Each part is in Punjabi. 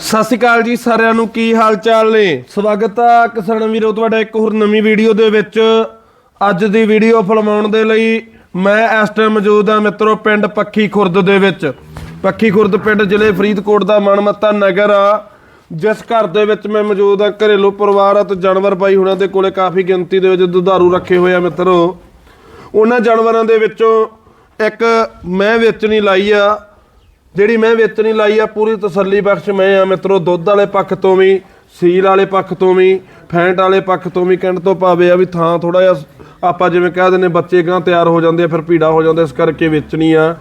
ਸਤਿ ਸ਼੍ਰੀ ਅਕਾਲ ਜੀ ਸਾਰਿਆਂ ਨੂੰ, ਕੀ ਹਾਲ ਚਾਲ ਨੇ? ਸਵਾਗਤ ਆ ਕਿਸਾਨ ਵੀਰੋ, ਤੁਹਾਡਾ ਇੱਕ ਹੋਰ ਨਵੀਂ ਵੀਡੀਓ ਦੇ ਵਿੱਚ। ਅੱਜ ਦੀ ਵੀਡੀਓ ਫਿਲਮਾਉਣ ਦੇ ਲਈ ਮੈਂ ਇਸ ਟਾਈਮ ਮੌਜੂਦ ਆ ਮਿੱਤਰੋ, ਪਿੰਡ ਪੱਖੀ ਖੁਰਦ ਦੇ ਵਿੱਚ। ਪੱਖੀ ਖੁਰਦ ਪਿੰਡ ਜ਼ਿਲ੍ਹੇ ਫਰੀਦਕੋਟ ਦਾ ਮਨਮੱਤਾ ਨਗਰ ਆ। ਜਿਸ ਘਰ ਦੇ ਵਿੱਚ ਮੈਂ ਮੌਜੂਦ ਆ ਘਰੇਲੂ ਪਰਿਵਾਰ ਆ ਤੇ ਜਾਨਵਰ ਬਾਈ ਹੁਣਾਂ ਦੇ ਕੋਲੇ ਕਾਫੀ ਗਿਣਤੀ ਦੇ ਵਿੱਚ ਦੁਧਾਰੂ ਰੱਖੇ ਹੋਏ ਆ ਮਿੱਤਰੋ। ਉਹਨਾਂ ਜਾਨਵਰਾਂ ਦੇ ਵਿੱਚੋਂ ਇੱਕ ਮੈਂ ਵੇਚਣੀ ਲਾਈ ਆ। ਜਿਹੜੀ ਮੈਂ ਵੇਚਣੀ ਲਾਈ ਆ, ਪੂਰੀ ਤਸੱਲੀ ਬਖਸ਼ ਮੈਂ ਆ ਮਿੱਤਰੋ, ਦੁੱਧ ਵਾਲੇ ਪੱਖ ਤੋਂ ਵੀ, ਸੀਲ ਵਾਲੇ ਪੱਖ ਤੋਂ ਵੀ, ਫੈਂਟ ਵਾਲੇ ਪੱਖ ਤੋਂ ਵੀ ਕਹਿਣ ਤੋਂ ਭਾਵੇਂ ਆ ਵੀ ਥਾਂ ਥੋੜਾ ਜਿਹਾ, ਆਪਾਂ ਜਿਵੇਂ ਕਹਿ ਦਿੰਦੇ ਬੱਚੇ ਗਾਂ ਤਿਆਰ ਹੋ ਜਾਂਦੇ ਆ, ਫਿਰ ਭੀੜਾ ਹੋ ਜਾਂਦਾ, ਇਸ ਕਰਕੇ ਵੇਚਣੀ ਆ।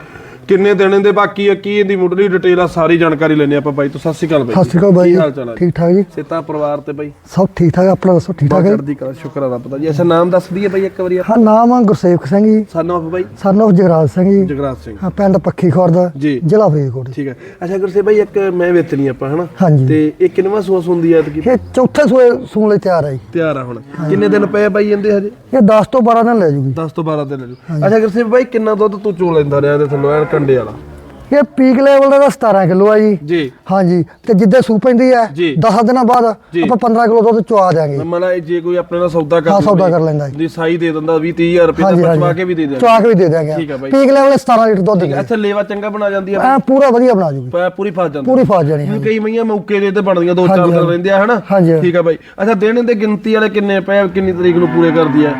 ਕਿੰਨੇ ਦਿਨ ਦੇ ਬਾਕੀ ਆ ਕੀ ਇਹਦੀ ਮੁੱਢਲੀ ਡਿਟੇਲ ਆ ਸਾਰੀ ਜਾਣਕਾਰੀ ਲੈਣੀ ਆਪਾਂ ਬਾਈ ਤੋਂ। ਸਤਿ ਸ਼੍ਰੀ ਅਕਾਲ ਬਾਈ ਸਤਿ ਸ਼੍ਰੀ ਅਕਾਲ ਬਾਈ ਕੀ ਹਾਲ ਚਾਲ ਆ ਜੀ? ਠੀਕ ਠਾਕ ਜੀ? ਸਿੱਤਾ ਪਰਿਵਾਰ ਤੇ ਬਾਈ? ਸਭ ਠੀਕ ਠਾਕ ਆਪਣਾ ਦੱਸੋ ਠੀਕ ਠਾਕ ਹੈ? ਚੜ੍ਹਦੀ ਕਲਾ ਸ਼ੁਕਰ ਆ ਰੱਬ ਦਾ ਜੀ। ਅੱਛਾ ਨਾਮ ਦੱਸ ਦਈਏ ਬਾਈ ਇੱਕ ਵਾਰੀ ਹਾਂ ਨਾਮ ਆ ਗੁਰਸੇਵਕ ਸਿੰਘ ਜੀ। ਸਾਨੂੰ ਆਪ ਬਾਈ? ਸਨ of ਜਗਰਾਜ ਸਿੰਘ ਜੀ। ਜਗਰਾਜ ਸਿੰਘ। ਹਾਂ ਪਿੰਡ ਪੱਖੀ ਖੁਰਦ ਜੀ। ਜ਼ਿਲ੍ਹਾ ਫਰੀਦਕੋਟ। ਜੀ। ਠੀਕ ਹੈ। ਅੱਛਾ ਗੁਰਸੇ ਬਾਈ ਇੱਕ ਮੈਂ ਵੇਚਣੀ ਆਪਾਂ ਹਨਾ? ਹਾਂਜੀ। ਤੇ ਇਹ ਕਿੰਨਵਾਂ ਸੋਸ ਹੁੰਦੀ ਆ ਐਤਕੀ? ਇਹ ਚੌਥੇ ਸੂਏ ਸੂਣ ਲਈ ਤਿਆਰ ਹੈ ਜੀ। ਤਿਆਰ ਆ ਹੁਣ। ਕਿੰਨੇ ਦਿਨ ਪਏ ਆ ਬਾਈ ਜਾਂਦੇ ਹਜੇ? ਇਹ 10 ਤੋਂ 12 ਦਿਨ ਲੈ ਜੂਗੀ। 10 ਤੋਂ 12 ਦਿਨ ਲੈ ਅੱਛਾ ਗੁਰਸੇ ਬਾਈ ਕਿੰਨਾ ਦੁੱਧ ਤੂੰ ਚੋ ਲੈਂਦਾ ਰਿਹਾ ਇਹਦੇ ਥੱਲੋਂ? ਐਨ ਕੰਡੇ ਵਾਲਾ। ਇਹ ਪੀਕ ਲੈਵਲ ਦਾ ਤਾਂ 17 ਕਿਲੋ ਆ ਜੀ। ਜੀ। ਹਾਂਜੀ ਤੇ ਜਿੱਦੇ ਸੂ ਪੈਂਦੀ ਹੈ ਜੀ। 10 ਦਿਨਾਂ ਬਾਅਦ ਜੀ। ਆਪਾਂ 15 ਕਿਲੋ ਦੁੱਧ ਚੁਆ ਦਿਆਂਗੇ। ਇਹ ਜੇ ਕੋਈ ਆਪਣੇ ਨਾਲ ਸੌਦਾ ਕਰ ਹਾਂ, ਸੌਦਾ ਕਰ ਲੈਂਦਾ ਜੀ। ਜੀ ਸਾਈ ਦੇ ਦਿੰਦਾ 20 30000 ਰੁਪਏ ਦਾ ਹਾਂਜੀ ਪਚਵਾ ਕੇ ਵੀ ਦੇ ਦੇ ਚੁਆ ਕੇ ਵੀ ਦੇ ਦਿਆਂਗੇ। ਠੀਕ ਆ ਬਾਈ। ਪੀਕ ਲੈਵਲ 17 ਲੀਟਰ ਦੁੱਧ ਦੇ ਅੱਛਾ ਲੇਵਾ ਚੰਗਾ ਬਣਾ ਜਾਂਦੀ ਆ ਐ ਪੂਰਾ ਵਧੀਆ ਬਣਾ ਜੂਗੀ। ਪੈ- ਪੂਰੀ ਫਸ ਜਾਂਦੀ ਪੂਰੀ ਫਾਸ ਜਾਣੀ ਹੁਣ ਕਈ ਮਈਆਂ ਮੌਕੇ ਦੇ ਤੇ ਬਣਦੀਆਂ ਦੋ ਚਾਰ ਹਾਂਜੀ, ਦਿਨ ਰਹਿੰਦੇ ਆ ਹਨਾ? ਹਾਂਜੀ। ਠੀਕ ਆ ਬਾਈ। ਅੱਛਾ ਦਿਨ ਦੇ ਗਿਣਤੀ ਵਾਲੇ ਕਿੰਨੇ ਪਏ ਕਿੰਨੀ ਤਰੀਕ ਨੂੰ ਪੂਰੇ ਕਰਦੀ ਆ?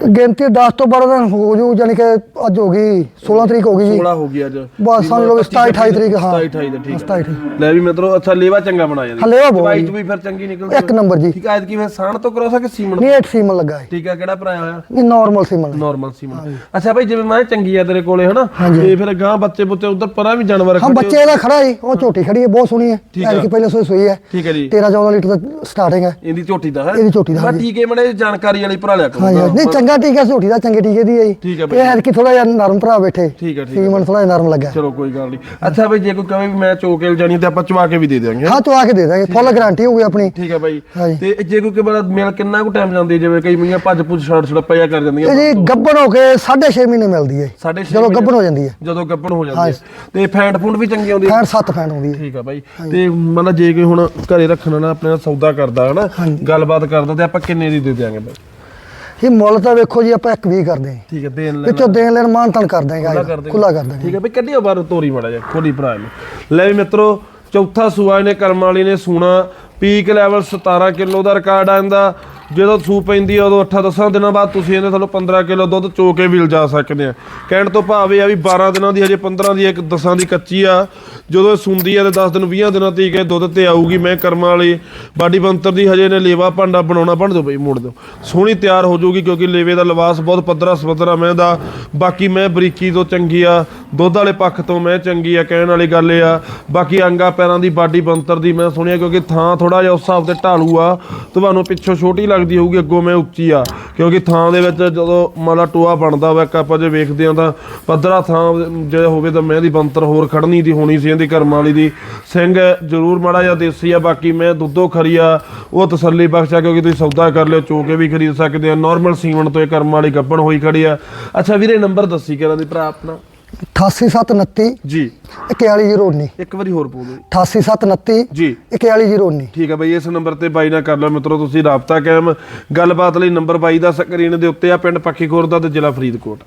ਗਿਣਤੀ 10 ਤੋਂ 12 ਦਿਨ ਹੋ ਜੂ ਜਾਨੀ ਕਿ ਅੱਜ ਹੋ ਗਈ 16 ਤਰੀਕ ਹੋ ਗਈ ਜੀ। 16 ਹੋ ਗਈ ਅੱਜ। ਬਸ ਸਮਝ ਲਓ ਵੀ 27 28 ਤਰੀਕ ਹਾਂ। 27 28 ਦਾ ਠੀਕ 27 28 ਲੈ ਵੀ ਮਿੱਤਰੋ ਅੱਛਾ ਲੇਵਾ ਚੰਗਾ ਬਣਾ ਜਾਂਦੀ ਹਾਂ, ਲੇਵਾ ਬਹੁਤ ਵਾਈਟ ਜੀ। ਵੀ ਫਿਰ ਚੰਗੀ ਨਿਕਲਦੀ ਇੱਕ ਨੰਬਰ ਜੀ। ਠੀਕ ਆ ਐਤਕੀ ਫਿਰ ਸਾਣ ਤੋਂ ਕਰੋ ਸਕੇ ਸੀਮਨ ਨਹੀਂ 8 ਸੀਮਨ ਲੱਗਾ ਹੈ। ਠੀਕ ਆ ਕਿਹੜਾ ਭਰਾਇਆ ਹੋਇਆ ਇਹ ਨਾਰਮਲ ਸੀਮਨ ਹੈ। ਨਾਰਮਲ ਸੀਮਨ ਅੱਛਾ ਭਾਈ ਜਿਵੇਂ ਮੈਂ ਚੰਗੀ ਆ ਤੇਰੇ ਕੋਲੇ ਹਨਾ। ਤੇ ਫਿਰ ਗਾਂ ਬੱਚੇ ਬੁੱਤੇ ਉਧਰ ਪਰਾਂ ਵੀ ਜਾਨਵਰ ਹਾਂ ਬੱਚੇ ਦਾ ਖੜਾ ਜੀ ਉਹ ਝੋਟੀ ਖੜੀ ਹੈ ਬਹੁਤ ਸੋਹਣੀ ਹੈ। ਠੀਕ। ਐਤਕੀ ਪਹਿਲੇ ਸੋਈ ਸੋਈ ਹੈ। ਠੀਕ ਹੈ ਜੀ। 13 14 ਲੀਟਰ ਦਾ ਸਟਾਰਟਿੰਗ ਹੈ। ਇਹਦੀ ਝੋਟੀ ਦਾ ਹੈ? ਇਹਦੀ ਝੋਟੀ ਦਾ, ਮੈਂ ਹਾਂਜੀ। ਟੀਕੇ ਮੜੇ ਜਾਣਕਾਰੀ ਵਾਲੀ ਭਰਾ ਲਿਆ ਹਾਂ ਜੀ ਕਰੂੰਗਾ ਨਹੀਂ ਚੰਗਾ ਟੀਕਾ ਝੋਟੀ ਦਾ ਚੰਗੇ ਟੀਕੇ ਦੀ ਹੈ ਜੀ। ਠੀਕ ਹੈ ਬਾਈ। ਇਹ ਐਤਕੀ ਥੋੜਾ ਜਿਹਾ ਨਰਮ ਭਰਾ ਬੈਠੇ। ਠੀਕ ਹੈ ਠੀਕ ਹੈ ਸੀਮਨ ਥੋੜਾ ਜਿਹਾ ਨਰਮ ਲੱਗਾ ਚਲੋ ਕੋਈ ਗੱਲ ਨਹੀਂ। ਅੱਛਾ ਭਾਈ ਜੇ ਕੋਈ ਕਹੇ ਵੀ ਮੈਂ ਚੋਕੇਲ ਜਾਣੀ ਤੇ ਆਪਾਂ ਚਵਾ ਕੇ ਵੀ ਦੇ ਦਿਆਂਗੇ। ਹਾਂ ਚਵਾ ਕੇ ਦੇ ਦਾਂਗੇ ਫੁੱਲ ਗਾਰੰਟੀ ਹੋਊਗੀ ਆਪਣੀ। ਠੀਕ ਹੈ ਭਾਈ ਹਾਂਜੀ। ਤੇ ਜੇ ਕੋਈ ਬੜਾ ਮੇਲ ਕਿੰਨਾ ਕੁ ਟਾਈਮ ਜਾਂਦੀ ਹੈ? ਜਿਵੇਂ ਕਈ ਮੀਆਂ ਭੱਜ ਭੁੱਜ ਛੜ ਛੜੱਪਾ ਜਿਹਾ ਕਰ ਜਾਂਦੀਆਂ ਇਹ ਜੀ ਗੱਬਣ ਹੋ ਕੇ 6.5 ਮਹੀਨੇ ਮਿਲਦੀ ਹੈ ਸਾਢੇ ਛੇ ਜਦੋਂ ਮਹੀਨੇ- ਹੋ ਜਾਂਦੀ ਹੈ ਜਦੋਂ ਗੱਭਣ ਹੋ ਜਾਂਦੀ ਹੈ ਤੇ ਫੈਂਟ ਫੂੰਡ ਵੀ ਚੰਗੀ ਆਉਂਦੀ ਹੈ ਫੈਂਟ 7 ਫੈਂਟ ਹੁੰਦੀ ਹੈ ਠੀਕ ਆ ਬਾਈ। ਤੇ ਮਤਲਬ ਜੇ ਕੋਈ ਹੁਣ ਘਰੇ ਰੱਖਣਾ ਨਾ ਆਪਣੇ ਨਾਲ ਸੌਦਾ ਕਰਦਾ ਹਨਾ ਗੱਲਬਾਤ ਕਰਦਾ ਤੇ ਆਪਾਂ ਕਿੰਨੇ ਦੀ ਦੇ ਦਿਆਂਗੇ ਬਾਈ? ਇਹ ਮੁੱਲ ਤਾਂ ਵੇਖੋ ਜੀ ਆਪਾਂ ਇੱਕ ਵੀ ਕਰਦੇ ਹਾਂ। ਠੀਕ ਹੈ ਦੇਣ ਲੈ ਵਿੱਚੋਂ ਦੇਣ ਲੈਣ ਮਾਨ ਤਾਨ ਕਰ ਦੇਂਗੇ। ਖੁੱਲਾ ਕਰ ਦਾਂਗੇ ਠੀਕ ਹੈ ਬਈ ਕੱਢਿਓ ਬਾਹਰ ਤੋਰੀ ਮੜਾ ਜਾ ਖੋਲੀ ਭਰਾ ਨੂੰ ਲੈ ਵੀ ਮਿੱਤਰੋ ਚੌਥਾ ਸੂਆ ਇਹਨੇ ਕਰਮ ਵਾਲੀ ਨੇ ਸੂਣਾ ਪੀਕ ਲੈਵਲ 17 ਕਿਲੋ ਦਾ ਰਿਕਾਰਡ ਆਂਦਾ ਜਦੋਂ ਸੂ ਪੈਂਦੀ ਆ, ਉਦੋਂ 8-10 ਦਿਨਾਂ ਬਾਅਦ ਤੁਸੀਂ ਇਹਨੇ ਤੁਹਾਨੂੰ 15 ਕਿਲੋ ਦੁੱਧ ਚੋ ਕੇ ਵੀ ਲਿਜਾ ਸਕਦੇ ਆ। ਕਹਿਣ ਤੋਂ ਭਾਵ ਇਹ ਆ ਵੀ 12 ਦਿਨਾਂ ਦੀ, ਹਜੇ 15 ਦੀ, ਇੱਕ 10 ਦੀ ਕੱਚੀ ਆ। ਜਦੋਂ ਇਹ ਸੁੰਦੀ ਆ ਤੇ 10 ਦਿਨ 20 ਦਿਨਾਂ ਤੀਕ ਇਹ ਦੁੱਧ ਤੇ ਆਊਗੀ, ਮੈਂ ਕਰਮਾਂ ਵਾਲੀ ਬਾਡੀ ਬੰਤਰ ਦੀ ਹਜੇ ਨੇ ਲੇਵਾ ਭਾਂਡਾ ਬਣਾਉਣਾ ਬਣ ਦਿਓ ਬਈ, ਮੋੜ ਦਿਓ। ਸੋਹਣੀ ਤਿਆਰ ਹੋ ਜਾਊਗੀ ਕਿਉਂਕਿ ਲੇਵੇ ਦਾ ਲਿਬਾਸ ਬਹੁਤ ਪੱਧਰਾ ਸਪੱਧਰਾ ਮੈਂ ਦਾ ਬਾਕੀ ਮੈਂ ਬਰੀਕੀ ਤੋਂ ਚੰਗੀ ਆ, ਦੁੱਧ ਵਾਲੇ ਪੱਖ ਤੋਂ ਮੈਂ ਚੰਗੀ ਆ, ਕਹਿਣ ਵਾਲੀ ਗੱਲ ਇਹ ਆ। ਬਾਕੀ ਅੰਗਾ ਪੈਰਾਂ ਦੀ ਬਾਡੀ ਬੰਤਰ ਦੀ ਮੈਂ ਸੁਣਿਆ ਕਿਉਂਕਿ ਥਾਂ ਥੋੜਾ ਜਿਹਾ ਉਸ ਹਿਸਾਬ ਤੇ ਢਾਲੂ ਆ। ਤੁਹਾਨੂੰ ਪਿੱਛੋਂ ਛੋਟੀ ਲੱਗ ਲੱਗਦੀ ਹੋਊਗੀ, ਅੱਗੋਂ ਮੈਂ ਉੱਚੀ ਆ। ਕਿਉਂਕਿ ਥਾਂ ਦੇ ਵਿੱਚ ਜਦੋਂ ਮਾਲਾ ਟੋਆ ਬਣਦਾ ਵਾ, ਇੱਕ ਆਪਾਂ ਜੇ ਵੇਖਦੇ ਆ ਤਾਂ ਪੱਧਰਾ ਥਾਂ ਜੇ ਹੋਵੇ ਤਾਂ ਮੈਂ ਦੀ ਬੰਤਰ ਹੋਰ ਖੜਨੀ ਦੀ ਹੋਣੀ ਸੀ ਇਹਦੀ ਕਰਮ ਵਾਲੀ ਦੀ। ਸਿੰਘ ਜ਼ਰੂਰ ਮਾੜਾ ਜਿਹਾ ਦੇਸੀ ਆ, ਬਾਕੀ ਮੈਂ ਦੁੱਧੋ ਖਰੀ ਆ, ਉਹ ਤਸੱਲੀ ਬਖਸ਼ ਆ, ਕਿਉਂਕਿ ਤੁਸੀਂ ਸੌਦਾ ਕਰ ਲਿਓ, ਚੋ ਕੇ ਵੀ ਖਰੀਦ ਸਕਦੇ ਆ। ਨਾਰਮਲ ਸੀਮਨ ਤੋਂ ਇਹ ਕਰਮ ਵਾਲੀ ਗੱਬਣ ਹੋਈ ਖੜੀ ਆ। ਅੱਛਾ ਵੀਰੇ ਨੰਬਰ ਦੱਸੀ ਕਿਹੜਾ ਦੀ, ਭਰਾ ਆਪਣਾ? 88729 ਜੀ। 4109 ਇੱਕ ਵਾਰੀ ਹੋਰ ਬੋਲ ਦਿਓ। 88729 ਜੀ। 4109 ਠੀਕ ਹੈ ਬਈ ਇਸ ਨੰਬਰ ਤੇ ਬਾਈ ਨਾਲ ਕਰ ਲਓ ਮਿੱਤਰੋ ਤੁਸੀਂ ਰਾਬਤਾ ਕਾਇਮ। ਗੱਲਬਾਤ ਲਈ ਨੰਬਰ ਬਾਈ ਦਾ ਸਕਰੀਨ ਦੇ ਉੱਤੇ ਆ ਪਿੰਡ ਪੱਖੀ ਖੁਰਦ ਦਾ ਤੇ ਜ਼ਿਲ੍ਹਾ ਫਰੀਦਕੋਟ।